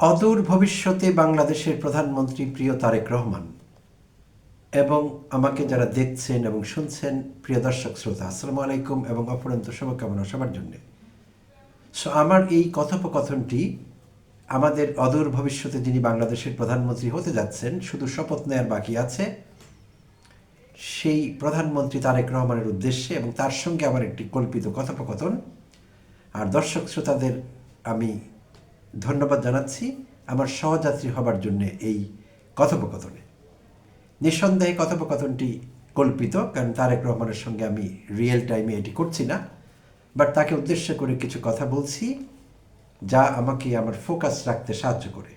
অদূর ভবিষ্যতে বাংলাদেশের প্রধানমন্ত্রী প্রিয় তারেক রহমান এবং আমাকে যারা দেখছেন এবং শুনছেন, প্রিয় দর্শক শ্রোতা, আসসালামু আলাইকুম এবং অপরন্ত শুভকামনা সবার জন্য। সো আমার এই কথোপকথনটি আমাদের অদূর ভবিষ্যতে যিনি বাংলাদেশের প্রধানমন্ত্রী হতে যাচ্ছেন, শুধু শপথ নেয়ার বাকি আছে, সেই প্রধানমন্ত্রী তারেক রহমানের উদ্দেশ্যে এবং তার সঙ্গে আমার একটি কল্পিত কথোপকথন। আর দর্শক শ্রোতাদের আমি ধন্যবাদ জানাচ্ছি আমার সহযাত্রী হবার জন্য এই কথোপকথনে। নিঃসন্দেহে কথোপকথনটি কল্পিত, কারণ তারেক রহমানের সঙ্গে আমি রিয়েল টাইমে এটি করছি না। বাট তাকে উদ্দেশ্য করে কিছু কথা বলছি, যা আমাকে আমার ফোকাস রাখতে সাহায্য করে।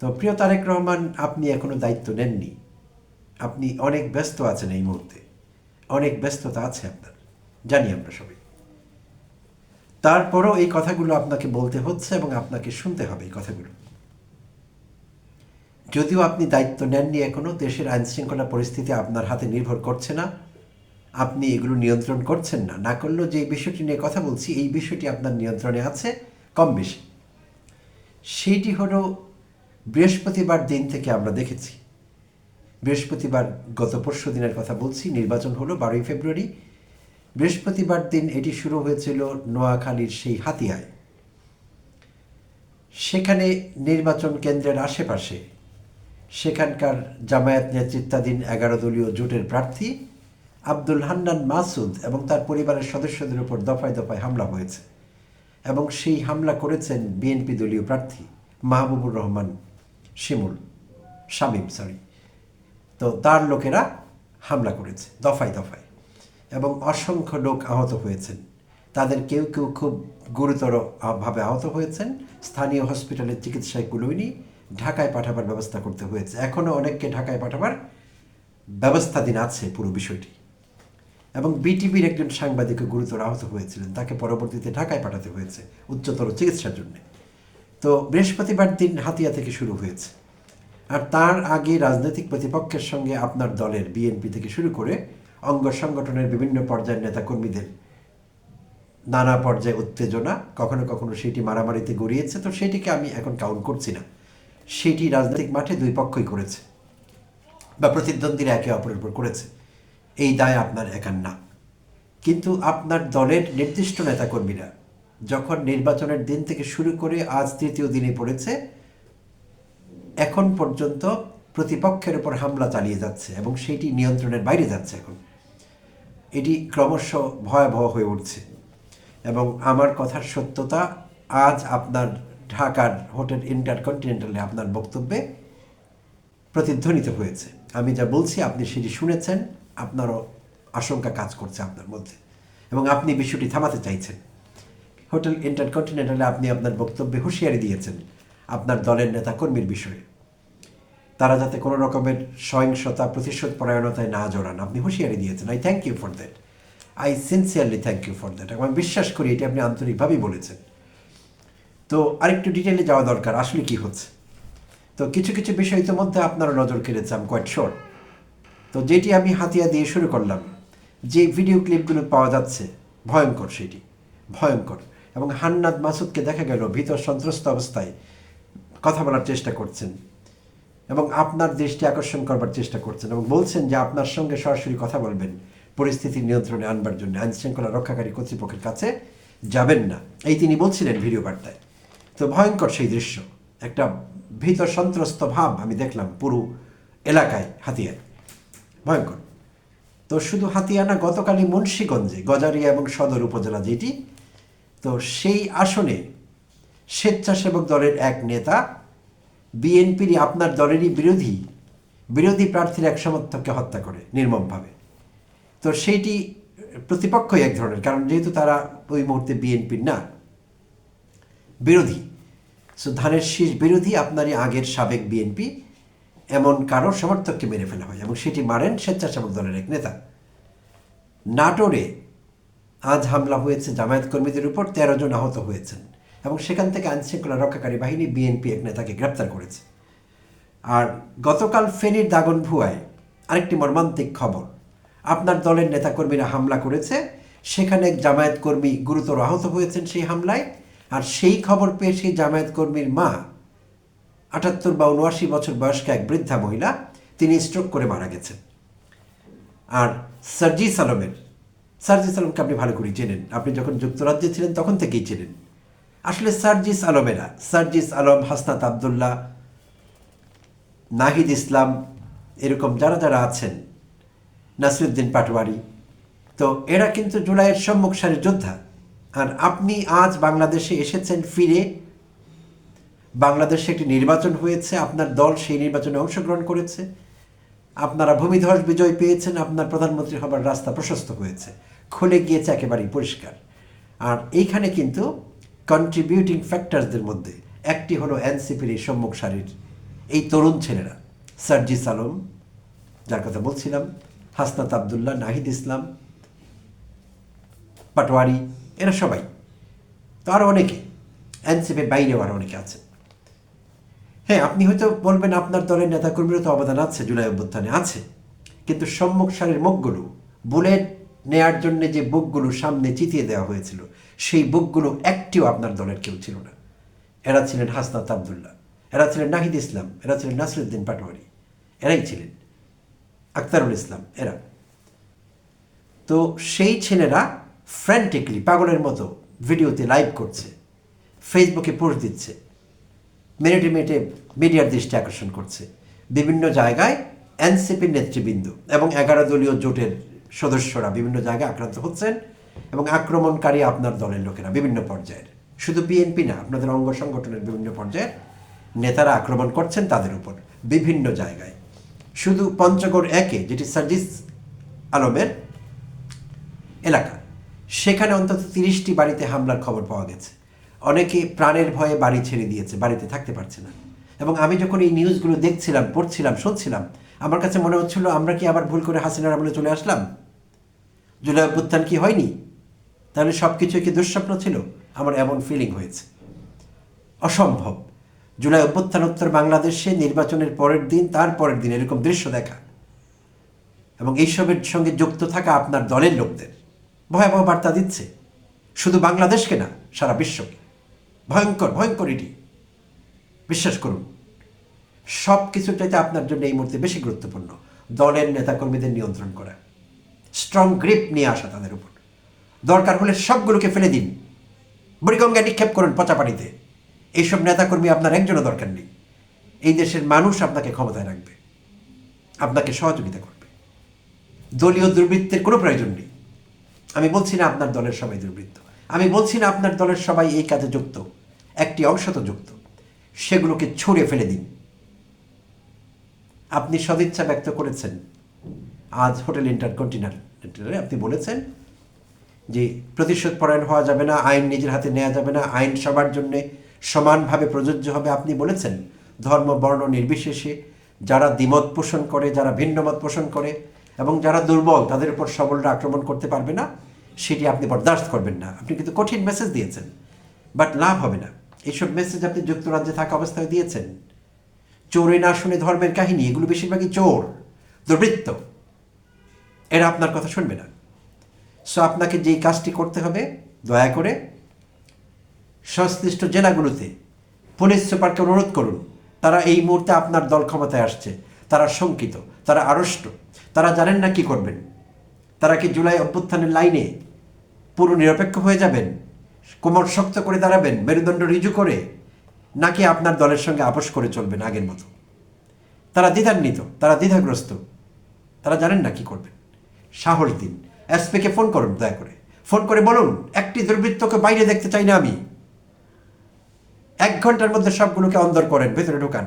তো প্রিয় তারেক রহমান, আপনি এখনও দায়িত্ব নেননি। আপনি অনেক ব্যস্ত আছেন এই মুহূর্তে। অনেক ব্যস্ততা আছে আপনার। জানি আমরা সবাই। তারপরও এই কথাগুলো আপনাকে বলতে হচ্ছে এবং আপনাকে শুনতে হবে এই কথাগুলো। যদিও আপনি দায়িত্ব নেননি এখনও, দেশের আইন শৃঙ্খলা পরিস্থিতি আপনার হাতে নির্ভর করছে না। আপনি এগুলো নিয়ন্ত্রণ করছেন না। না করলেও যে বিষয়টি নিয়ে কথা বলছি, এই বিষয়টি আপনার নিয়ন্ত্রণে আছে কম বেশি। সেইটি হলো, বৃহস্পতিবার দিন থেকে আমরা দেখেছি। বৃহস্পতিবার গত পরশু দিনের কথা বলছি, নির্বাচন হলো বারোই ফেব্রুয়ারি। বৃহস্পতিবার দিন এটি শুরু হয়েছিল নোয়াখালীর সেই হাতিয়ায়। সেখানে নির্বাচন কেন্দ্রের আশেপাশে সেখানকার জামায়াত নেতৃত্বাধীন এগারো দলীয় জোটের প্রার্থী আব্দুল হান্নান মাসুদ এবং তার পরিবারের সদস্যদের উপর দফায় দফায় হামলা হয়েছে এবং সেই হামলা করেছেন বিএনপি দলীয় প্রার্থী মাহবুবুর রহমান শিমুল, শামীম সরি তো তার লোকেরা হামলা করেছে, দফায় দফায়। এবং অসংখ্য লোক আহত হয়েছেন। তাদের কেউ কেউ খুব গুরুতর ভাবে আহত হয়েছেন। স্থানীয় হসপিটালের চিকিৎসায় কুলোয়নি ঢাকায় পাঠাবার ব্যবস্থা করতে হয়েছে। এখনও অনেককে ঢাকায় পাঠাবার ব্যবস্থাধীন আছে পুরো বিষয়টি। এবং বিটিভির একজন সাংবাদিকও গুরুতর আহত হয়েছিলেন। তাকে পরবর্তীতে ঢাকায় পাঠাতে হয়েছে উচ্চতর চিকিৎসার জন্য। তো বৃহস্পতিবার দিন হাতিয়া থেকে শুরু হয়েছে। আর তার আগে রাজনৈতিক প্রতিপক্ষের সঙ্গে আপনার দলের বিএনপি থেকে শুরু করে অঙ্গ সংগঠনের বিভিন্ন পর্যায়ের নেতাকর্মীদের। নানা পর্যায়ে উত্তেজনা, কখনো কখনো সেটি মারামারিতে গড়িয়েছে, তো সেটিকে আমি এখন কাউন্ট করছি না। সেটি রাজনৈতিক মাঠে দুই পক্ষই করেছে, বা প্রতিদ্বন্দ্বীরা একে অপরের উপর করেছে। এই দায় আপনার একার না। কিন্তু আপনার দলের নির্দিষ্ট নেতাকর্মীরা যখন নির্বাচনের দিন থেকে শুরু করে আজ তৃতীয় দিনে পড়েছে, এখন পর্যন্ত প্রতিপক্ষের উপর হামলা চালিয়ে যাচ্ছে এবং সেটি নিয়ন্ত্রণের বাইরে যাচ্ছে এখন। এটি ক্রমশ ভয়াবহ হয়ে উঠছে এবং আমার কথার সত্যতা আজ আপনার ঢাকার হোটেল ইন্টারকন্টিনেন্টালে আপনার বক্তব্যে প্রতিধ্বনিত হয়েছে। আমি যা বলছি, আপনি সেটি শুনেছেন, আপনারও আশঙ্কা কাজ করছে আপনার মধ্যে এবং আপনি বিষয়টি থামাতে চাইছেন। হোটেল ইন্টারকন্টিনেন্টালে আপনি আপনার বক্তব্যে হুঁশিয়ারি দিয়েছেন আপনার দলের নেতা কর্মীর বিষয়ে। তারা যাতে কোনো রকমের সহিংসতা, প্রতিশোধ পরায়ণতায় না জড়ান। আপনি হুঁশিয়ারি দিয়েছেন। I thank you for that I sincerely thank you for that আমি বিশ্বাস করি এটি আপনি আন্তরিকভাবেই বলেছেন। তো আরেকটু ডিটেলে যাওয়া দরকার। আসলে কি হচ্ছে? তো কিছু কিছু বিষয় ইতিমধ্যে আপনারা নজর কেড়েছে আম কোয়াইট শোর তো যেটি আমি হাতিয়া দিয়ে শুরু করলাম, যে ভিডিও ক্লিপগুলো পাওয়া যাচ্ছে, ভয়ঙ্কর সেটি, ভয়ঙ্কর। এবং হান্নাদ মাসুদকে দেখা গেল, ভীতর সন্ত্রস্ত অবস্থায় কথা বলার চেষ্টা করছেন। এবং আপনার দৃষ্টি আকর্ষণ করবার চেষ্টা করছেন এবং বলছেন যে আপনার সঙ্গে সরাসরি কথা বলবেন, পরিস্থিতি নিয়ন্ত্রণে আনবার জন্য আইন শৃঙ্খলা রক্ষাকারী কর্তৃপক্ষের কাছে যাবেন না। এই তিনি বলছিলেন ভিডিও বার্তায়। তো ভয়ঙ্কর সেই দৃশ্য, একটা ভীত সন্ত্রস্ত ভাব আমি দেখলাম পুরো এলাকায় হাতিয়ায়। ভয়ঙ্কর। তো শুধু হাতিয়া না, গতকালই মুন্সীগঞ্জে, গজারিয়া এবং সদর উপজেলা যেটি, তো সেই আসনে স্বেচ্ছাসেবক দলের এক নেতা বিএনপির আপনার দলেরই বিরোধী বিরোধী প্রার্থীর এক সমর্থককে হত্যা করে নির্মমভাবে। তো সেইটি প্রতিপক্ষই এক ধরনের, কারণ যেহেতু তারা ওই মুহূর্তে বিএনপির না, বিরোধী। সো ধানের শীষ বিরোধী, আপনারই আগের সাবেক বিএনপি এমন কারও সমর্থককে মেরে ফেলা হয়, এবং সেটি মারেন স্বেচ্ছাসেবক দলের এক নেতা। নাটোরে আজ হামলা হয়েছে জামায়াত কর্মীদের উপর, তেরো জন আহত হয়েছেন। এবং সেখান থেকে আইনশৃঙ্খলা রক্ষাকারী বাহিনী বিএনপি এক নেতাকে গ্রেপ্তার করেছে। আর গতকাল ফেনীর দাগন ভুয়ায় আরেকটি মর্মান্তিক খবর। আপনার দলের নেতাকর্মীরা হামলা করেছে, সেখানে এক জামায়াত কর্মী গুরুতর আহত হয়েছেন সেই হামলায়, আর সেই খবর পেয়ে সেই জামায়াত কর্মীর মা, আটাত্তর বা উনআশি বছর বয়স্ক এক বৃদ্ধা মহিলা, তিনি স্ট্রোক করে মারা গেছেন। আর সার্জিস সালমের সার্জিস সালমকে আপনি ভালো করে চেনেন। আপনি যখন যুক্তরাজ্যে ছিলেন তখন থেকেই চেনেন। আসলে সার্জিস আলমেরা, সার্জিস আলম হাসনাত আবদুল্লাহ, নাহিদ ইসলাম, এরকম যারা যারা আছেন, নাসিরুদ্দিন পাটোয়ারি, তো এরা কিন্তু জুলাইয়ের সম্মুখ সারির যোদ্ধা। আর আপনি আজ বাংলাদেশে এসেছেন ফিরে, বাংলাদেশে একটি নির্বাচন হয়েছে, আপনার দল সেই নির্বাচনে অংশগ্রহণ করেছে, আপনারা ভূমিধ্বস বিজয় পেয়েছেন, আপনার প্রধানমন্ত্রী হবার রাস্তা প্রশস্ত হয়েছে, খুলে গিয়েছে একেবারেই পরিষ্কার। আর এইখানে কিন্তু কন্ট্রিবিউটিং ফ্যাক্টরসদের মধ্যে একটি হলো এনসিপির এই সম্মুখ সারির এই তরুণ ছেলেরা। সার্জিস আলম, যার কথা বলছিলাম, হাসনাত আবদুল্লাহ, নাহিদ ইসলাম, পাটোয়ারি, এরা সবাই। তো আরও অনেকে, এনসিপির বাইরেও আরও অনেকে আছে। হ্যাঁ আপনি হয়তো বলবেন আপনার দলের নেতাকর্মীরও তো অবদান আছে, জুলাই অভ্যুত্থানে আছে। কিন্তু সম্মুখ সারির মুখগুলো, বুলেট নেয়ার জন্য যে বুকগুলো সামনে চিতিয়ে দেওয়া হয়েছিল, সেই বুকগুলো একটিও আপনার দলের কেউ ছিল না। এরা ছিলেন হাসনাত আবদুল্লাহ, এরা ছিলেন নাহিদ ইসলাম, এরা ছিলেন নাসরুদ্দিন পাটোয়ারি, এরাই ছিলেন আক্তারুল ইসলাম, এরা। তো সেই ছেলেরা ফ্র্যান্টিকলি পাগলের মতো ভিডিওতে লাইভ করছে ফেসবুকে পোস্ট দিচ্ছে মিনিটে মিনিটে মিডিয়ার দৃষ্টি আকর্ষণ করছে, বিভিন্ন জায়গায় এনসিপির নেতৃবৃন্দ এবং এগারো দলীয় জোটের সদস্যরা বিভিন্ন জায়গায় আক্রান্ত হচ্ছেন এবং আক্রমণকারী আপনার দলের লোকেরা বিভিন্ন পর্যায়ের। শুধু বিএনপি না, আপনাদের অঙ্গ সংগঠনের বিভিন্ন পর্যায়ের নেতারা আক্রমণ করছেন তাদের উপর, বিভিন্ন জায়গায়। শুধু পঞ্চগড় একে, যেটি সার্জিস আলমের এলাকা, সেখানে অন্তত তিরিশটি বাড়িতে হামলার খবর পাওয়া গেছে। অনেকে প্রাণের ভয়ে বাড়ি ছেড়ে দিয়েছে, বাড়িতে থাকতে পারছে না। এবং আমি যখন এই নিউজগুলো দেখছিলাম, পড়ছিলাম, শুনছিলাম আমার কাছে মনে হচ্ছিল, আমরা কি আবার ভুল করে হাসিনার আমলে চলে আসলাম? জুলাই অভ্যুত্থান কি হয়নি? তাহলে সব কিছু কি দুঃস্বপ্ন ছিল? আমার এমন ফিলিং হয়েছে। অসম্ভব। জুলাই অভ্যুত্থানোত্তর বাংলাদেশে নির্বাচনের পরের দিন, তার পরের দিন এরকম দৃশ্য দেখা। এবং এইসবের সঙ্গে যুক্ত থাকা আপনার দলের লোকদের। ভয়াবহ বার্তা দিচ্ছে। শুধু বাংলাদেশকে না, সারা বিশ্বকে। ভয়ঙ্কর ভয়ঙ্কর এটি। বিশ্বাস করুন সব কিছু চাইতে আপনার জন্য এই মুহূর্তে বেশি গুরুত্বপূর্ণ। দলের নেতাকর্মীদের নিয়ন্ত্রণ করা। স্ট্রং গ্রিপ নিয়ে আসা তাদের উপর। দরকার হলে সবগুলোকে ফেলে দিন। বুড়িগঙ্গা নিক্ষেপ করুন পচা পানিতে এইসব নেতাকর্মী আপনার একজনও দরকার নেই। এই দেশের মানুষ আপনাকে ক্ষমতায় রাখবে। আপনাকে সহযোগিতা করবে। দলীয় দুর্বৃত্তের কোনো প্রয়োজন নেই। আমি বলছি না আপনার দলের সবাই দুর্বৃত্ত। আমি বলছি না আপনার দলের সবাই এই কাজে যুক্ত। একটি অংশ তো যুক্ত। সেগুলোকে ছুঁড়ে ফেলে দিন। আপনি সদিচ্ছা ব্যক্ত করেছেন। আজ হোটেল ইন্টারকন্টিনেন্টালে, আপনি বলেছেন যে প্রতিশোধ পরায়ণ হওয়া যাবে না, আইন নিজের হাতে নেওয়া যাবে না, আইন সবার জন্য সমানভাবে প্রযোজ্য হবে, আপনি বলেছেন। ধর্ম, বর্ণ নির্বিশেষে যারা দ্বিমত পোষণ করে, যারা ভিন্ন মত পোষণ করে এবং যারা দুর্বল, তাদের উপর সবলরা আক্রমণ করতে পারবে না, সেটি আপনি বরদাস্ত করবেন না। আপনি কিন্তু কঠিন মেসেজ দিয়েছেন বাট লাভ হবে না। এইসব মেসেজ আপনি যুক্তরাজ্যে থাকা অবস্থায় দিয়েছেন। চোরে না শুনে ধর্মের কাহিনী, এগুলো বেশিরভাগই চোর, দুর্বৃত্ত। এরা আপনার কথা শুনবে না। সো আপনাকে যেই কাজটি করতে হবে, দয়া করে সংশ্লিষ্ট জেলাগুলোতে পুলিশ সুপারকে অনুরোধ করুন। তারা এই মুহূর্তে আপনার দল ক্ষমতায় আসছে। তারা শঙ্কিত, তারা আড়ষ্ট, তারা জানেন না কি করবেন। তারা কি জুলাই অভ্যুত্থানের লাইনে পুরো নিরপেক্ষ হয়ে যাবেন? কোমর শক্ত করে দাঁড়াবেন, মেরুদণ্ড রিজু করে নাকি আপনার দলের সঙ্গে আপোষ করে চলবেন আগের মতো? তারা দ্বিধান্বিত, তারা দ্বিধাগ্রস্ত। তারা জানেন না কি করবেন। সাহস দিন। এসপিকে ফোন করুন, দয়া করে। ফোন করে বলুন, একটি দুর্বৃত্তকে বাইরে দেখতে চাই না আমি। এক ঘণ্টার মধ্যে সবগুলোকে অন্দর করেন, ভেতরে ঢোকান।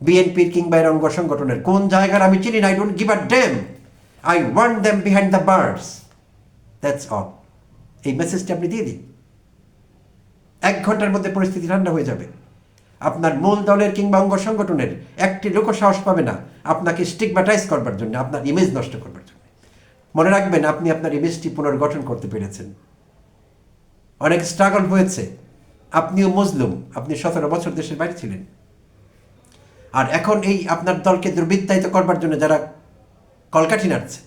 বিএনপির কিংবা এর অঙ্গ সংগঠনের কোন জায়গার আমি চিনি না I don't give a damn I want them behind the bars that's all এই মেসেজটি আপনি দিয়ে দিন। এক ঘণ্টার মধ্যে পরিস্থিতি ঠান্ডা হয়ে যাবে। আপনার মূল দলের কিংবা অঙ্গ সংগঠনের একটি লোক সাহস পাবে না আপনাকে স্টিগমাটাইজ করবার জন্য, আপনার ইমেজ নষ্ট করবার জন্য। মনে রাখবেন, আপনি আপনার ইমেজটি পুনর্গঠন করতে পেরেছেন। অনেক স্ট্রাগল হয়েছে। আপনিও মজলুম আপনি সতেরো বছর দেশের বাইরে ছিলেন। আর এখন এই আপনার দলকে দুর্বৃত্তায়িত করবার জন্য যারা কলকাঠি নাড়ছে,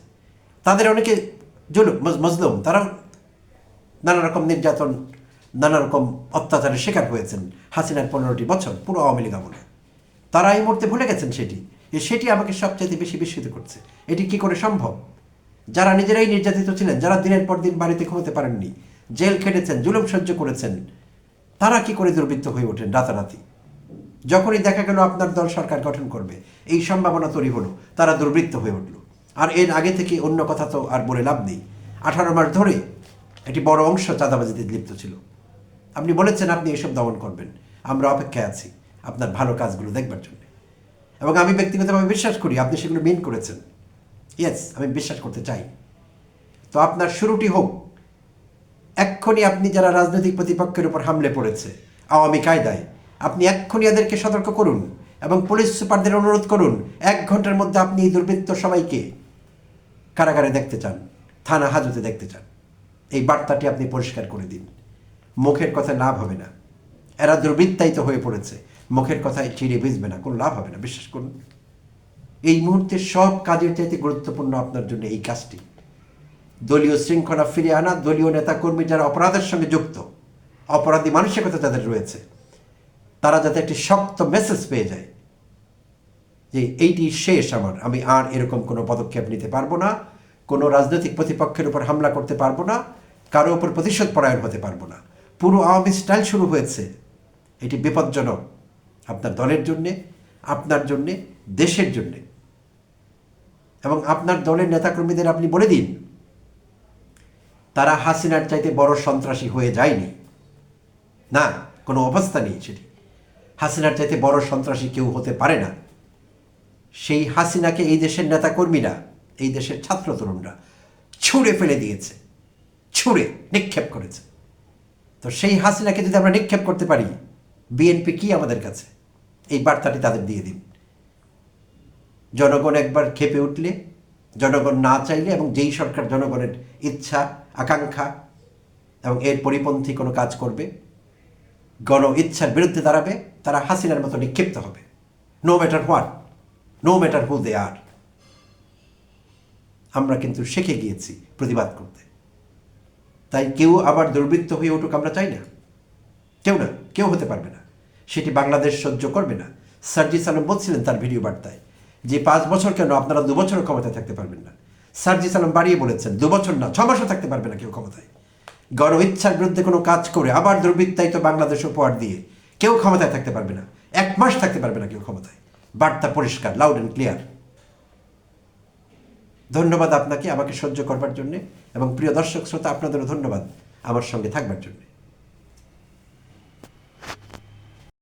তাদের অনেকে জুলুম মজ- মজলুম তারাও নানা রকম নির্যাতন নানা রকম অত্যাচারের শিকার হয়েছেন হাসিনার পনেরোটি বছর পুরো আওয়ামী লীগ আমলে। তারা এই মুহূর্তে ভুলে গেছেন সেটি সেটি আমাকে সবচেয়ে বেশি বিস্মিত করছে। এটি কি করে সম্ভব? যারা নিজেরাই নির্যাতিত ছিলেন, যারা দিনের পর দিন বাড়িতে ঘুমোতে পারেননি, জেল খেটেছেন, জুলুম সহ্য করেছেন, তারা কি করে দুর্বৃত্ত হয়ে ওঠেন রাতারাতি? যখনই দেখা গেল আপনার দল সরকার গঠন করবে, এই সম্ভাবনা তৈরি হলো, তারা দুর্বৃত্ত হয়ে উঠল। আর এর আগে থেকে অন্য কথা তো আর বলে লাভ নেই। আঠারো মাস ধরে একটি বড় অংশ চাঁদাবাজিতে লিপ্ত ছিল। আপনি বলেছেন আপনি এসব দমন করবেন। আমরা অপেক্ষায় আছি। আপনার ভালো কাজগুলো দেখবার জন্য। এবং আমি ব্যক্তিগতভাবে বিশ্বাস করি, আপনি সেগুলো মিন করেছেন। ইয়েস আমি বিশ্বাস করতে চাই। তো আপনার শুরুটি হোক। এক্ষুনি আপনি যারা রাজনৈতিক প্রতিপক্ষের উপর হামলে পড়েছে, আওয়ামী কায়দায়, আপনি এক্ষুনি এদেরকে সতর্ক করুন এবং পুলিশ সুপারদের অনুরোধ করুন, এক ঘণ্টার মধ্যে আপনি এই দুর্বৃত্ত সবাইকে কারাগারে দেখতে চান, থানা হাজতে দেখতে চান। এই বার্তাটি আপনি পরিষ্কার করে দিন। মুখের কথা লাভ হবে না। এরা দুর্বৃত্তায়িত হয়ে পড়েছে। মুখের কথায় চিড়ে ভিজবে না, কোনো লাভ হবে না, বিশ্বাস করুন। এই মুহূর্তে সব কাজের চাইতে গুরুত্বপূর্ণ আপনার জন্য এই কাজটি। দলীয় শৃঙ্খলা ফিরিয়ে আনা, দলীয় নেতাকর্মী যারা অপরাধের সঙ্গে যুক্ত, অপরাধী মানসিকতা যাদের রয়েছে, তারা যাতে একটি শক্ত মেসেজ পেয়ে যায় যে এইটি শেষ আমার, আমি আর এরকম কোনো পদক্ষেপ নিতে পারব না, কোনো রাজনৈতিক প্রতিপক্ষের উপর হামলা করতে পারব না, কারও উপর প্রতিশোধ পরায়ণ হতে পারব না। পুরো আওয়ামী স্টাইল শুরু হয়েছে। এটি বিপজ্জনক। আপনার দলের জন্যে, আপনার জন্যে, দেশের জন্যে। এবং আপনার দলের নেতাকর্মীদের আপনি বলে দিন, তারা হাসিনার চাইতে বড় সন্ত্রাসী হয়ে যায়নি। না, কোনো অবস্থা নেই সেটি। হাসিনার চাইতে বড় সন্ত্রাসী কেউ হতে পারে না। সেই হাসিনাকে এই দেশের নেতাকর্মীরা, এই দেশের ছাত্র তরুণরা ছুঁড়ে ফেলে দিয়েছে। ছুঁড়ে, নিক্ষেপ করেছে। তো সেই হাসিনাকে যদি আমরা নিক্ষেপ করতে পারি বিএনপি কি আমাদের কাছে? এই বার্তাটি তাদের দিয়ে দিন। জনগণ একবার খেপে উঠলে, জনগণ না চাইলে এবং যেই সরকার জনগণের ইচ্ছা, আকাঙ্ক্ষা এবং এর পরিপন্থী কোনো কাজ করবে, গণ ইচ্ছার বিরুদ্ধে দাঁড়াবে, তারা হাসিনার মতো নিক্ষিপ্ত হবে। No matter what no matter who they are আমরা কিন্তু শিখে গিয়েছি প্রতিবাদ করতে। তাই কেউ আবার দুর্বৃত্ত হয়ে উঠুক আমরা চাই না। কেউ না, কেউ হতে পারবে না। সেটি বাংলাদেশ সহ্য করবে না। সার্জি সালাম বলছিলেন তার ভিডিও বার্তায় যে, পাঁচ বছর কেন আপনারা দু বছর ক্ষমতায় থাকতে পারবেন না? সার্জি সালাম বাড়িয়ে বলেছেন, দু বছর না, ছ মাসও থাকতে পারবে না কেউ ক্ষমতায়। গণ ইচ্ছার বিরুদ্ধে কোনো কাজ করে আবার দুর্বৃত্তায়িত বাংলাদেশ উপহার দিয়ে কেউ ক্ষমতায় থাকতে পারবে না। এক মাস থাকতে পারবে না কেউ ক্ষমতায়। বার্তা পরিষ্কার লাউড অ্যান্ড ক্লিয়ার ধন্যবাদ আপনাকে আমাকে সহ্য করবার জন্যে এবং প্রিয় দর্শক, শ্রোতা, আপনাদেরও ধন্যবাদ আমার সঙ্গে থাকবার জন্যে।